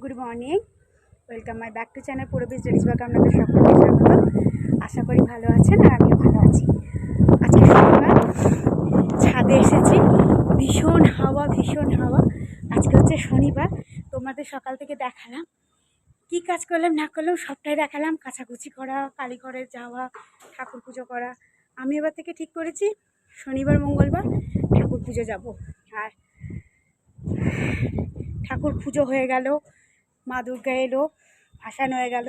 Good morning welcome my back to channel Purabi studies bag আপনাদের সকলকে স্বাগত। আশা করি ভালো আছেন আর আমিও ভালো আছি। আজকে শনিবার, ছাদে এসেছি। ভীষণ হাওয়া ভীষণ হাওয়া। আজকে হচ্ছে শনিবার, তোমাদের সকাল থেকে দেখালাম। কী কাজ করলাম, না করলাম, সবটাই দেখালাম। কাচাকুচি করা, কালীঘরে যাওয়া, ঠাকুর পুজো করা। আমি এবার থেকে ঠিক করেছি, শনিবার, মঙ্গলবার ঠাকুর পুজো যাব। আর ঠাকুর পুজো হয়ে গেল। মা দুর্গা এলো, ভাসান হয়ে গেল।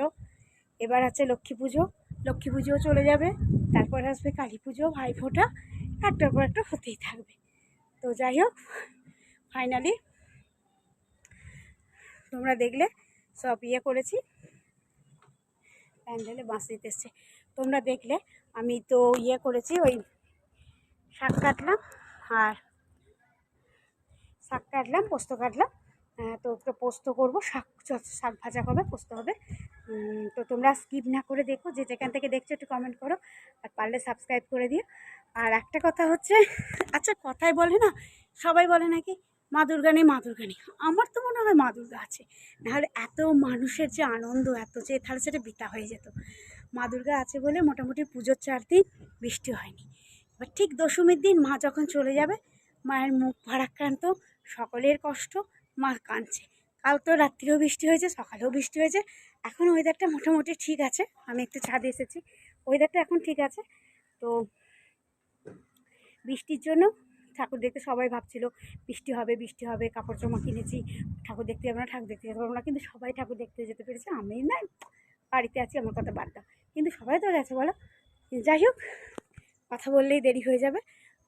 এবার আছে লক্ষ্মী পুজো। লক্ষ্মী পুজোও চলে যাবে, তারপর আসবে কালী পুজো ভাইফোঁটা একটার পর একটা হতেই থাকবে। তো যাই হোক ফাইনালি তোমরা দেখলে, সব ইয়ে করেছি। প্যান্ডেলে বাঁশ দিতে এসছে। তোমরা দেখলে, আমি তো ইয়ে করেছি, ওই শাক কাটলাম আর শাক কাটলাম, পোস্ত কাটলাম। তো একটু পোস্ত করব, শাক শাক ভাজা হবে, পোস্ত হবে। তো তোমরা স্কিপ না করে দেখো, যে যেখান থেকে দেখছ একটু কমেন্ট করো, আর পারলে সাবস্ক্রাইব করে দিও। আর একটা কথা হচ্ছে আচ্ছা কথাই বলে না, সবাই বলে নাকি, মা দুর্গা নেই, মা দুর্গা নেই। আমার তো মনে হয় মা দুর্গা আছে। নাহলে এত মানুষের যে আনন্দ, এত যে, তাহলে সেটা বৃথা হয়ে যেত। মা দুর্গা আছে বলে মোটামুটি পুজোর চার দিন বৃষ্টি হয়নি। এবার ঠিক দশমীর দিন মা যখন চলে যাবে, মায়ের মুখ ভারাক্রান্ত, সকলের কষ্ট মা কাঁদছে। কাল তো রাত্রিও বৃষ্টি হয়েছে, সকালেও বৃষ্টি হয়েছে। এখন ওয়েদারটা মোটামুটি ঠিক আছে। আমি একটু ছাদে এসেছি। ওয়েদারটা এখন ঠিক আছে। তো বৃষ্টির জন্য ঠাকুর দেখতে সবাই ভাবছিল, বৃষ্টি হবে বৃষ্টি হবে, কাপড় জামা কিনেছি, ঠাকুর দেখতে যাব না, ঠাকুর দেখতে যেতে না, কিন্তু সবাই ঠাকুর দেখতে যেতে পেরেছে। আমি না বাড়িতে আছি, আমার কথা বাদ দাও। কিন্তু সবাই তো গেছে, বলো। যাই হোক, কথা বললেই দেরি হয়ে যাবে।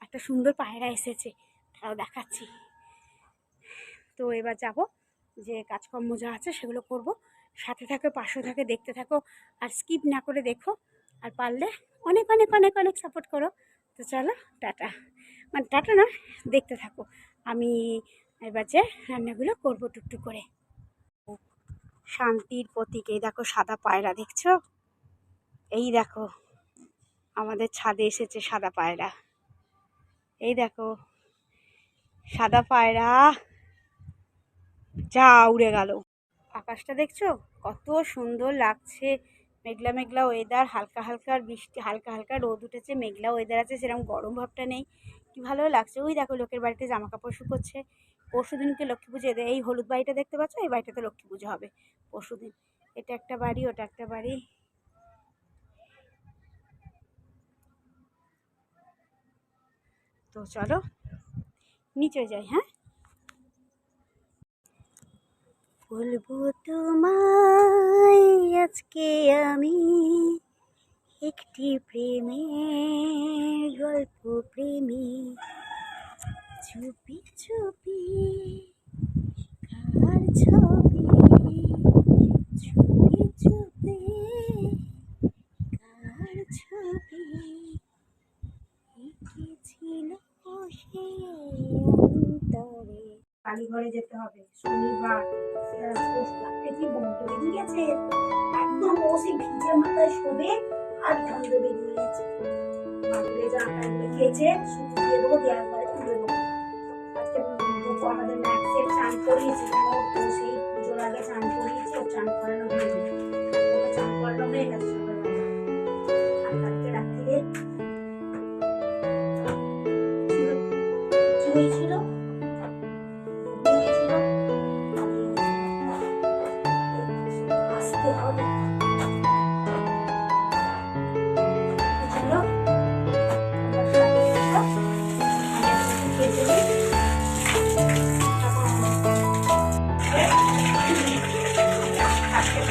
একটা সুন্দর পায়রা এসেছে তাও দেখাচ্ছি। তো এবার যাব, যে কাজকর্ম যা আছে সেগুলো করব। সাথে থাকো পাশে থাকে, দেখতে থাকো, আর স্কিপ না করে দেখো। আর পারলে অনেক অনেক অনেক অনেক সাপোর্ট করো। তো চলো, টাটা। মানে টাটা না দেখতে থাকো। আমি এবার যে রান্নাগুলো করব টুকটুক করে। শান্তির প্রতীক, এই দেখো সাদা পায়রা, দেখছ? এই দেখো, আমাদের ছাদে এসেছে সাদা পায়রা। এই দেখো, সাদা পায়রা। যা উড়ে গেল। আকাশটা দেখছ? কত সুন্দর লাগছে। মেঘলা মেঘলা ওয়েদার হালকা হালকা বৃষ্টি, হালকা হালকা রোদ উঠেছে, মেঘলা ওয়েদার আছে, সেরকম গরম ভাবটা নেই। কি ভালো লাগছে। ওই দেখো, লোকের বাড়িতে জামা কাপড় শুকোচ্ছে। পরশু দিনকে লক্ষ্মী পুজো, এদের এই হলুদ বাড়িটা দেখতে পাচ্ছ? এই বাড়িটাতে লক্ষ্মী পুজো হবে পরশু দিন এটা একটা বাড়ি, ওটা একটা বাড়ি। তো চলো, নিচে যাই হ্যাঁ? বলব তোমায় আজকে আমি একটি প্রেমের গল্প প্রেমী। দুটো আমাদের ম্যাক্সের চান করিয়েছি, কেন? সেই পুজোর আগে চান করিয়েছি ও চান করানো ওকে চান করানো হয়ে গেছে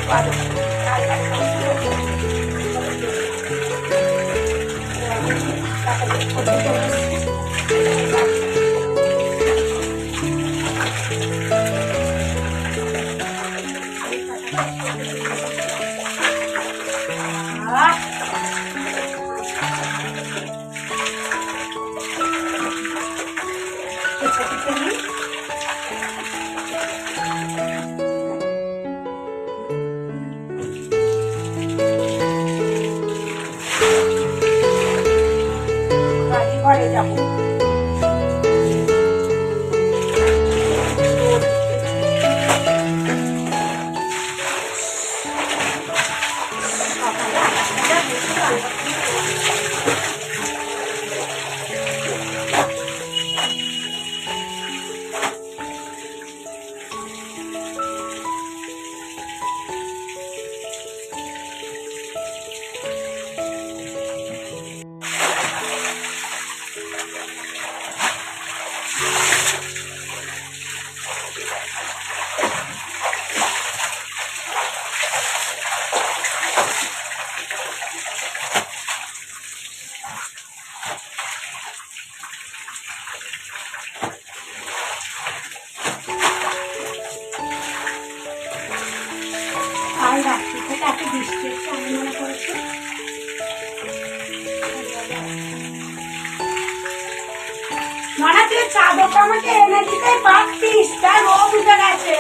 আজকে তো তুই চাদরটা আমাকে এনে দিতে পারতিস তার রোগ উঠে গেছে।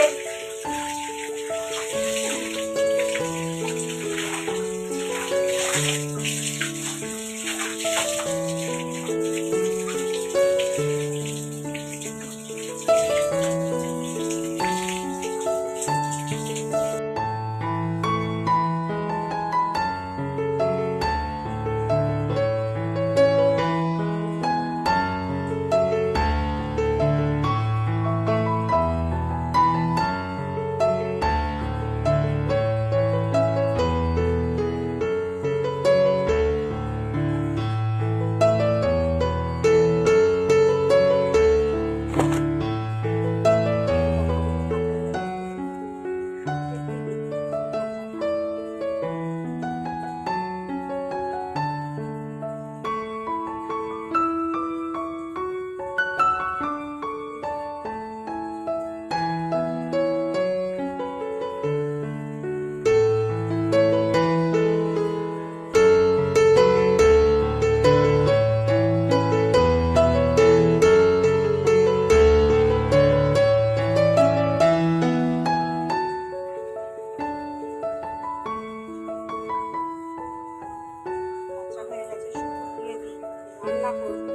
রান্না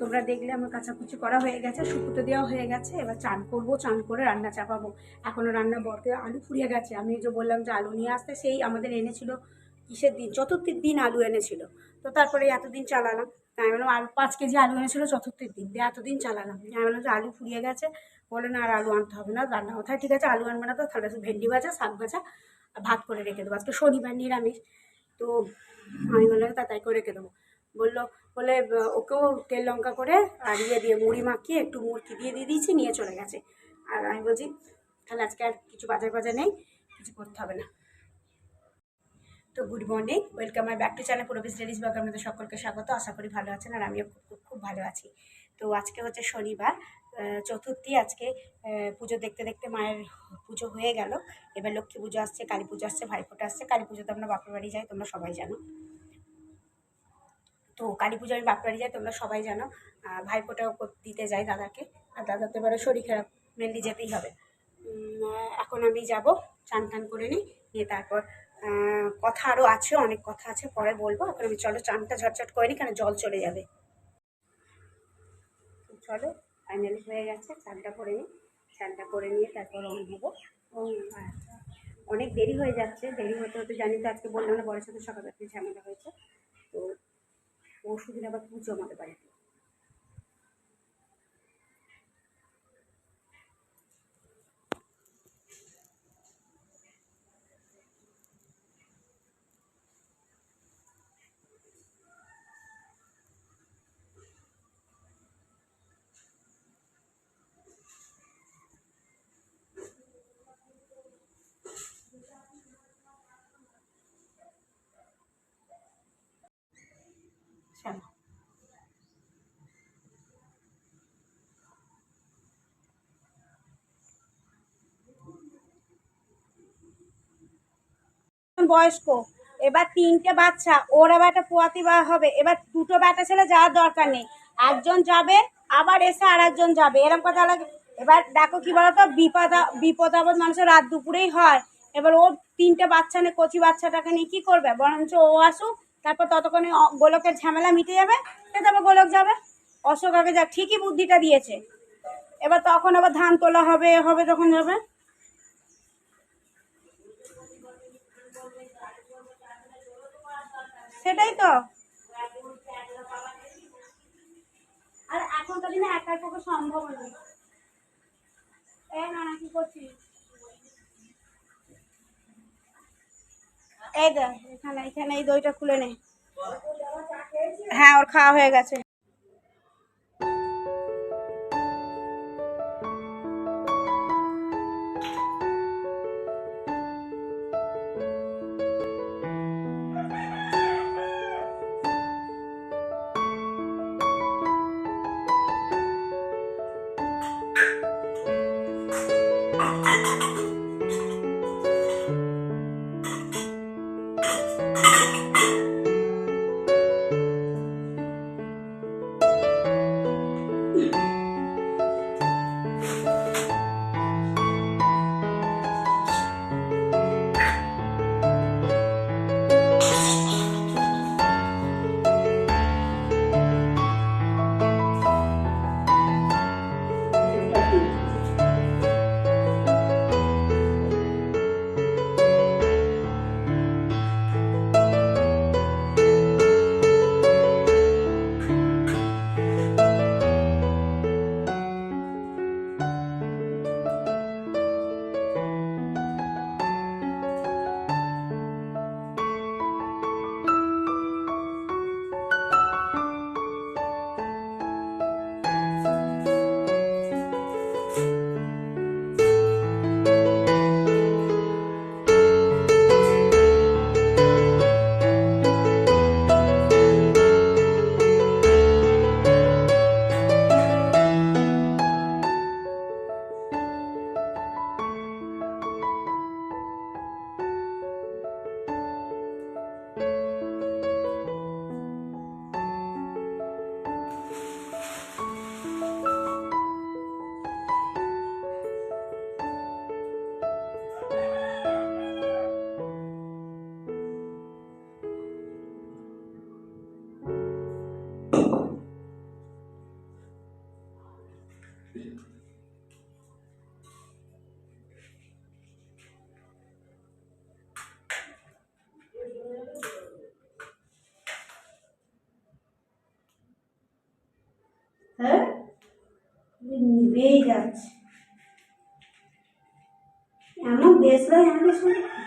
তোমরা দেখলে আমার কাচাকুচি করা হয়ে গেছে, শুকুতে দেওয়া হয়ে গেছে। এবার চান করব, চান করে রান্না চাপাবো। এখনও রান্না বরতে আলু ফুরিয়ে গেছে। আমি যে বললাম যে আলু নিয়ে আসতে, সেই আমাদের এনেছিল কিসের দিন, চতুর্থীর দিন আলু এনেছিল। তো তারপরে এতদিন চালালাম। আমি বললাম, আলু পাঁচ কেজি আলু এনেছিল চতুর্থের দিন, দিয়ে এতদিন চালালাম। আমি বললাম, যে আলু ফুরিয়ে গেছে। বলে না, আর আলু আনতে হবে না, রান্না কোথায়? ঠিক আছে, আলু আনবে না তো, তাহলে ভেন্ডি ভাজা, শাক ভাজা, আর ভাত করে রেখে দেবো। আজকে শনিবার নিরামিষ, তো আমি বললাম, তা তাই করে রেখে দেবো। বলল বলে ওকেও তেল লঙ্কা করে আর ইয়ে দিয়ে মুড়ি মাখিয়ে একটু মুড়কি দিয়ে দিয়ে দিয়েছি, নিয়ে চলে গেছে। আর আমি বলছি, তাহলে আজকে আর কিছু বাজার বাজার নেই, কিছু করতে হবে না। তো good morning welcome my back to channel Purabi's ladies blog আপনাদের সকলকে স্বাগত। আশা করি ভালো আছেন আর আমিও খুব খুব ভালো আছি। তো আজকে হচ্ছে শনিবার চতুর্থী আজকে পুজো দেখতে দেখতে মায়ের পুজো হয়ে গেল। এবার লক্ষ্মী পুজো আসছে, কালী পুজো আসছে, ভাইফোঁটা আসছে। কালী পুজোতে আমরা বাপের বাড়ি যাই, তোমরা সবাই জানো। তো কালী পুজো আমি বাপের বাড়ি যাই, তোমরা সবাই জানো। ভাইফোঁটাও দিতে যাই দাদাকে। আর দাদা তো এবারে শরীর খারাপ মেনলি যেতেই হবে। এখন আমি যাব, চান টান করে নিই, নিয়ে তারপর কথা আরও আছে, অনেক কথা আছে, পরে বলব। এখন আমি চলো, চানটা ঝটঝট করে নিই কারণ জল চলে যাবে। চলো ফাইনালি হয়ে গেছে, চানটা করে নিই চানটা করে নিয়ে তারপর রওনা হব। অনেক দেরি হয়ে যাচ্ছে, দেরি হতে হতে জানি তো আজকে বললাম না, বরের সাথে সকালবেলা ঝামেলা হয়েছে। তো দিন আবার পুজো আমাদের বাড়িতে। চলো বয়স্ক, এবার তিনটে বাচ্চা, ওর আবার একটা পোয়াতি বা হবে, এবার দুটো ব্যাটা ছেলে যাওয়ার দরকার নেই। একজন যাবে, আবার এসে আর একজন যাবে এরকম কথা লাগে এবার দেখো কি বলতো, বিপদ বিপদ আপদ মানুষের রাত দুপুরেই হয়। এবার ও তিনটে বাচ্চা নিয়ে, কচি বাচ্চাটাকে নিয়ে কি করবে? বরঞ্চ ও আসুক তারপর ততক্ষণে গোলকের ঝামেলা মিটে যাবে তারপর গোলক যাবে। অশোক আগে যা ঠিকই বুদ্ধিটা দিয়েছে। এবার তখন আবার ধান তোলা হবে হবে, তখন যাবে সেটাই তো। আর এখনকার দিনে একার পক্ষে সম্ভব নয় এ না, কি করছিস? এই দেখ এখানে এখানে এই দইটা খুলে নে। হ্যাঁ ওর খাওয়া হয়ে গেছে। হ্যাঁ নিবেই যাচ্ছে এমন দেশ আমাদের সঙ্গে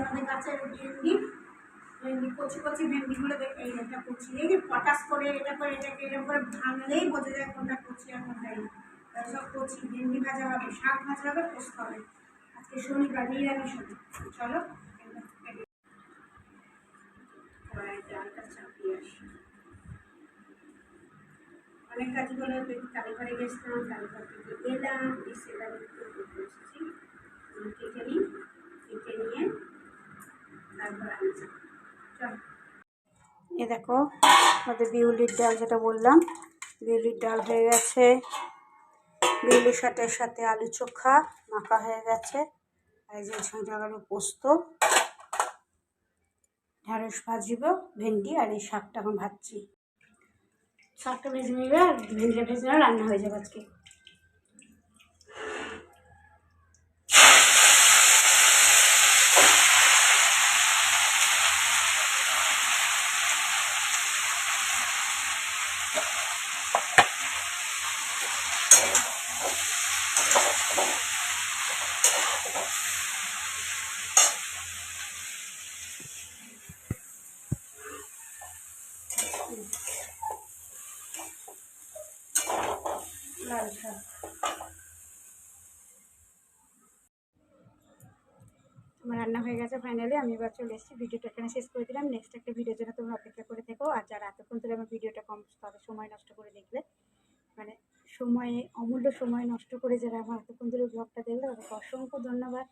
আমাদের গাছের ভেন্ডি ভেন্ডি, কচি কচি ভেন্ডিগুলো এই একটা কচি। এই যে পটাশ করে এটা করে এটাকে এরকম করে ভাঙলেই বোঝা যায় কোনটা কচি আর কোনটা এই। সব কচি, ভেন্ডি ভাজা হবে, শাক ভাজা হবে, পোস্ত হবে। আজকে শনিবার, নিরামিষ হবে। চলো অনেক কাজগুলো কালীঘরে গেছিলাম, কালীঘর থেকে এলাম, এসে ঘুরতে এসেছি কেটে নিই, কেটে নিয়ে তারপর আমি যাব। চল এ দেখো, আমাদের বিউলির ডাল যেটা বললাম, বিউলির ডাল হয়ে গেছে। বিউলির সাথে সাথে আলু চোখা মাখা হয়ে গেছে। আর যে আলু পোস্ত ঢ্যাঁড়স ভাজিব, ভেন্ডি আর এই শাকটা এখন ভাজছি। শাকটা ভেজে নিবে আর ভেন্ডিটা ভেজে নেবে রান্না হয়ে যাবে আজকে লাল শাক আমার রান্না ফাইনালি আমি এবার চলে এসেছি, ভিডিওটা এখানে শেষ করে দিলাম। নেক্সট একটা ভিডিওর জন্য তোমরা অপেক্ষা করে থেকো। আর যারা এতক্ষণ ধরে আমার ভিডিওটা কম তাদের সময় নষ্ট করে দেখলে মানে সময়ে, অমূল্য সময় নষ্ট করে যারা আমার এতক্ষণ ধরে ব্লগটা দেখলে, তাদেরকে অসংখ্য ধন্যবাদ।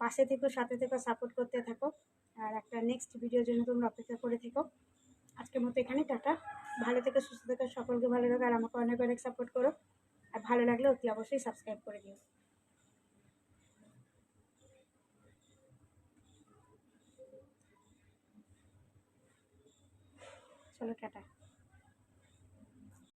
পাশে থেকো, সাথে থেকো সাপোর্ট করতে থাকো। আর একটা নেক্সট ভিডিওর জন্য তোমরা অপেক্ষা করে থেকো। আজকের মতো এখানে টাটা। ভালো থেকে, সুস্থ থেকো, সকলকে ভালো রাখো, আর আমাকে অনেক অনেক সাপোর্ট করো। আর ভালো লাগলে অতি অবশ্যই সাবস্ক্রাইব করে দিও। চলো টাটা